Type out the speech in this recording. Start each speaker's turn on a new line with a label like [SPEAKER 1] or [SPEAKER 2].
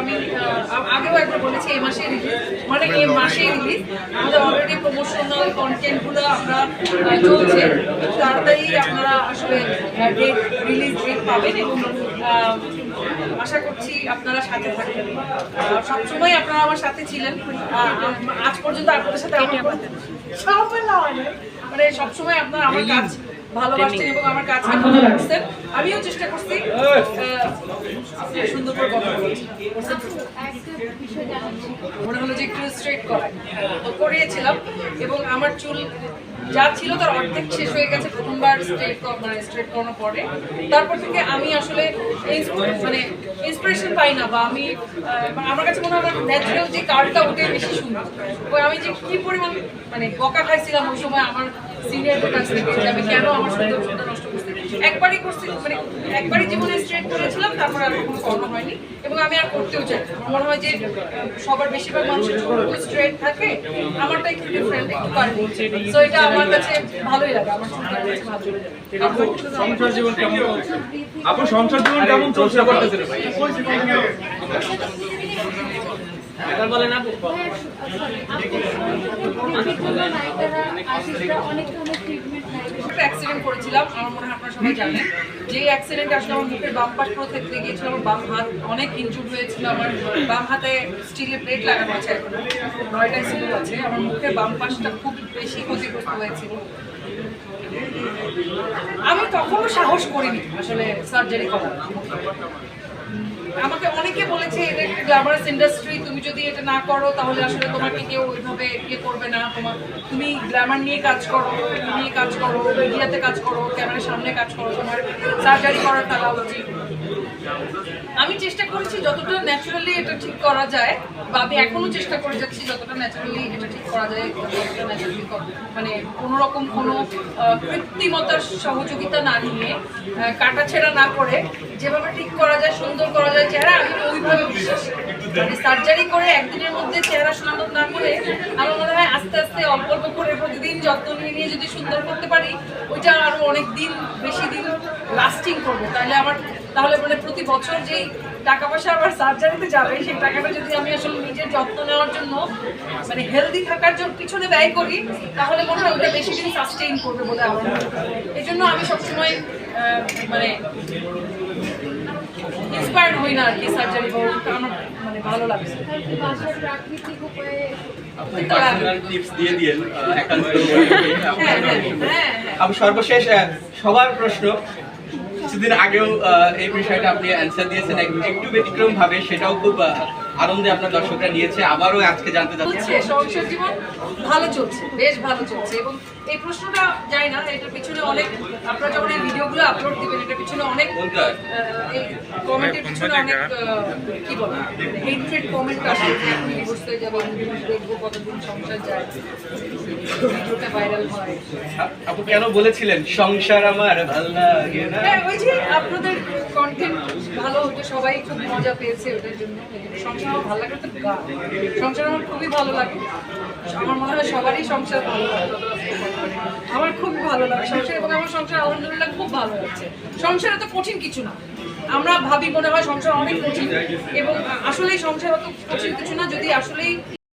[SPEAKER 1] আমি আগেও একবার বলেছি এই মাসে রিলিজ মানে এই মাসে রিলিজ আমাদের অলরেডি প্রমোশনাল কন্টেন্টগুলো আমরা চলছে। তাড়াতাড়ি আপনারা আসলে ডেট রিলিজ ডেট পাবেন এবং আশা করছি আপনারা সাথে থাকবেন। সবসময় আপনারা আমার সাথে ছিলেন। আজ পর্যন্ত আপনাদের সাথে না। মানে সবসময় আপনারা আমার কাজ ভালোবাসছেন এবং আমার কাজ ভালো লাগছেন আমিও চেষ্টা করছি সুন্দর
[SPEAKER 2] একটা
[SPEAKER 1] স্ট্রেট করা। এবং আমার চুল যা ছিল তার অর্ধেক শেষ হয়ে গেছে প্রথমবার স্ট্রেট মানে স্ট্রেট করানোর পরে। তারপর থেকে আমি আসলে মানে ইন্সপিরেশন পাই না বা আমি আমার কাছে মনে হয় আমার ন্যাচারাল যে কার্ডটা ওটাই বেশি সুন্দর। ওই আমি যে কি পরিমাণ মানে বকা খাইছিলাম ওই সময় আমার সিনিয়রদের কাছ থেকে আমি কেন আমার সুন্দর চুলটা নষ্ট করছি। একবারই করছি মানে একবারই জীবনে স্ট্রেট করেছিলাম তারপর আর কখনো করানো হয়নি এবং আমি আর করতেও চাই আমার মনে হয় যে সবার বেশিরভাগ মানুষের চুলগুলো স্ট্রেট থাকে আমারটা একটু ডিফারেন্ট একটু কার্লি সো এটা আমার কাছে ভালোই লাগে আমার আমার কাছে ভালো
[SPEAKER 3] সংসার জীবন কেমন চলছে? আপু সংসার জীবন কেমন চলছে? করতেছে
[SPEAKER 1] অ্যাক্সিডেন্ট করেছিলাম, আমার মনে হয় সবাই অ্যাক্সিডেন্ট বাম বাম হাত অনেক হয়েছিল, আমার বাম হাতে স্টিলের প্লেট লাগানো আছে আমার মুখের বাম পাশটা খুব বেশি ক্ষতিগ্রস্ত হয়েছিল। আমি তখনও সাহস করিনি আসলে সার্জারি করার। আমাকে অনেকে বলেছে, এটা একটা গ্ল্যামারাস ইন্ডাস্ট্রি তুমি যদি এটা না করো, তাহলে আসলে তোমাকে কেউ ওইভাবে ইয়ে করবে না। তোমার, তুমি গ্ল্যামার নিয়ে কাজ করো নিয়ে কাজ করো, মিডিয়াতে কাজ করো, ক্যামেরার সামনে কাজ করো, তোমার সার্জারি করার তারা উচিত আমি চেষ্টা করেছি যতটা ন্যাচারালি এটা ঠিক করা যায়, বা আমি এখনও চেষ্টা করে যাচ্ছি যতটা ন্যাচারালি এটা ঠিক করা যায় ততটা ন্যাচারালি মানে কোনো রকম কোনো কৃত্রিমতার সহযোগিতা না নিয়ে কাটাছেঁড়া না করে যেভাবে ঠিক করা যায়, সুন্দর করা যায় চেহারা, আমি ওইভাবে বিশ্বাস। মানে সার্জারি করে একদিনের মধ্যে চেহারা সুন্দর না করে আমার মনে হয় আস্তে আস্তে অল্প অল্প করে প্রতিদিন যত্ন নিয়ে নিয়ে যদি সুন্দর করতে পারি, ওইটা আরও অনেক দিন, বেশি দিন লাস্টিং করব। তাহলে আমার তাহলে মানে প্রতি বছর যেই টাকা পয়সা আবার সার্জারিতে যাবে, সেই টাকাটা যদি আমি আসলে নিজের যত্ন নেওয়ার জন্য মানে হেলদি থাকার জন্য পিছনে ব্যয় করি, তাহলে মনে হয় ওটা বেশি দিন সাস্টেইন করবে বলে আমার এই জন্য আমি সবসময় মানে ইন্সপায়ার্ড হই না আর কি সার্জারি আমার মানে ভালো লাগছে। হ্যাঁ হ্যাঁ হ্যাঁ
[SPEAKER 4] সর্বশেষ সবার প্রশ্ন। কিছুদিন আগেও এই বিষয়টা আপনি অ্যান্সার দিয়েছেন একটু ব্যতিক্রম ভাবে সেটাও খুব আনন্দে আপনার দর্শকরা নিয়েছে আবারও আজকে জানতে চাচ্ছি।
[SPEAKER 1] সংসার জীবন ভালো চলছে বেশ ভালো চলছে। এবং এই প্রশ্নটা যাই না এটার পিছনে অনেক আপনারা যখন এই ভিডিওগুলো আপলোড দিবেন এটার পিছনে অনেক কমেন্টের পিছনে অনেক কি বলে হেট্রেড কমেন্ট আসে। যে আপনি ডিভোর্স হয়ে যাবেন দেখব কতদিন সংসার যায়। ভিডিওটা ভাইরাল হয়।
[SPEAKER 4] আপু কেন বলেছিলেন সংসার আমার ভালো লাগে না
[SPEAKER 1] হ্যাঁ ওই যে আপনাদের সবাই খুব মজা পেয়েছে ওটার জন্য। সংসার আমার ভালো লাগে তো গান। সংসার আমার খুবই ভালো লাগে। আমার মনে হয় সবারই সংসার ভালো আমার খুব ভালো লাগে। সংসার এবং আমার সংসার আলহামদুলিল্লাহ খুব ভালো লাগছে সংসার এত কঠিন কিছু না। আমরা ভাবি মনে হয় সংসার অনেক কঠিন। এবং আসলেই সংসার অত কঠিন কিছু না। যদি আসলেই